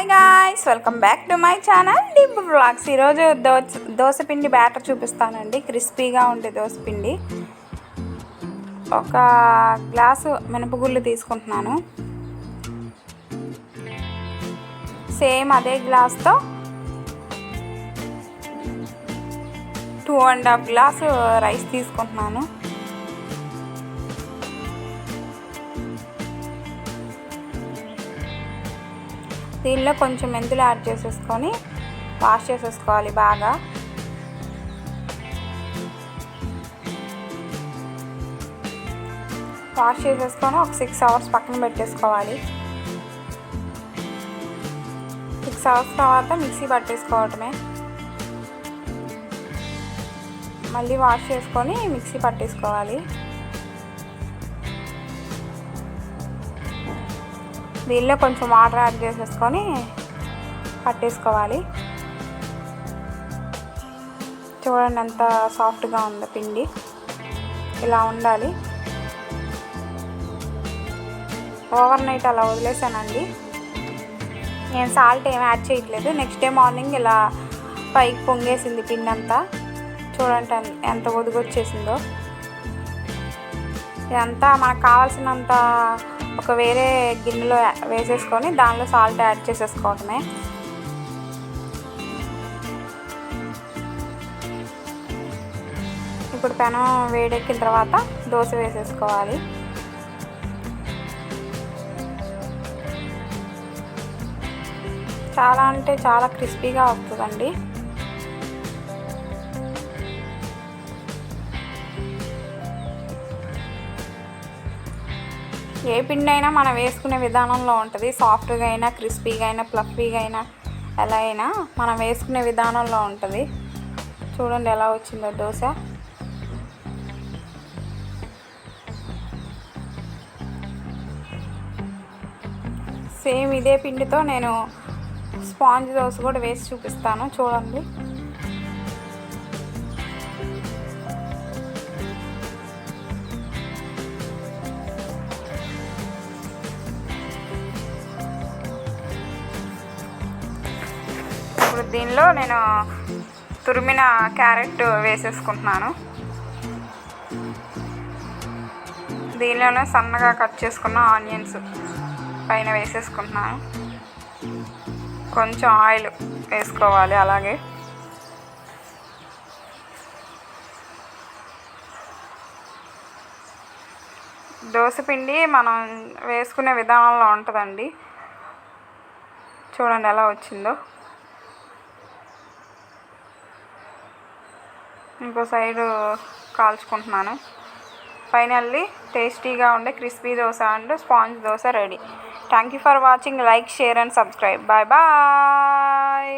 Hi guys welcome back to my channel Deep blogs ఈరోజు dosa దోశపిండి batter చూపిస్తానండి. క్రిస్పీగా ఉండే దోశపిండి. ఒక గ్లాసు మినపగుళ్ళు తీసుకుంటున్నాను. సేమ్ అదే గ్లాస్తో two and half glass rice తీసుకుంటున్నాను. దీనిలో కొంచెం మెంతులు యాడ్ చేసేసుకొని వాష్ చేసేసుకోవాలి బాగా. వాష్ చేసేసుకొని ఒక సిక్స్ అవర్స్ పక్కన పెట్టేసుకోవాలి. సిక్స్ అవర్స్ తర్వాత మిక్సీ పట్టేసుకోవటమే. మళ్ళీ వాష్ చేసుకొని మిక్సీ పట్టేసుకోవాలి. దీనిలో కొంచెం వాటర్ యాడ్ చేసేసుకొని పట్టేసుకోవాలి. చూడండి ఎంత సాఫ్ట్గా ఉంది పిండి. ఇలా ఉండాలి. ఓవర్ నైట్ అలా వదిలేసానండి. నేను సాల్ట్ ఏం యాడ్ చేయట్లేదు. నెక్స్ట్ డే మార్నింగ్ ఇలా పైకి పొంగేసింది పిండి అంతా చూడండి ఎంత ఒదిగొచ్చేసిందో. ఇదంతా మనకు కావాల్సినంత ఒక వేరే గిన్నెలో వేసేసుకొని దానిలో సాల్ట్ యాడ్ చేసేసుకోవటమే ఇప్పుడు పెనం వేడెక్కిన తర్వాత దోశ వేసేసుకోవాలి. చాలా అంటే చాలా క్రిస్పీగా వస్తుందండి. ఏ పిండి అయినా మనం వేసుకునే విధానంలో ఉంటుంది. సాఫ్ట్గా అయినా క్రిస్పీగా అయినా ప్లఫీగా అయినా ఎలా అయినా మనం వేసుకునే విధానంలో ఉంటుంది. చూడండి ఎలా వచ్చిందో దోశ. సేమ్ ఇదే పిండితో నేను స్పాంజ్ దోశ కూడా వేసి చూపిస్తాను. చూడండి. ఇప్పుడు దీనిలో నేను తురిమిన క్యారెట్ వేసేసుకుంటున్నాను. దీనిలోనే సన్నగా కట్ చేసుకున్న ఆనియన్స్ పైన వేసేసుకుంటున్నాను. కొంచెం ఆయిల్ వేసుకోవాలి అలాగే. దోశపిండి మనం వేసుకునే విధానంలో ఉంటుందండి. చూడండి ఎలా వచ్చిందో. ఇంకో సైడు కాల్చుకుంటున్నాను. ఫైనల్లీ టేస్టీగా ఉండే crispy dosa and sponge dosa ready. Thank you for watching. Like share and subscribe. Bye bye.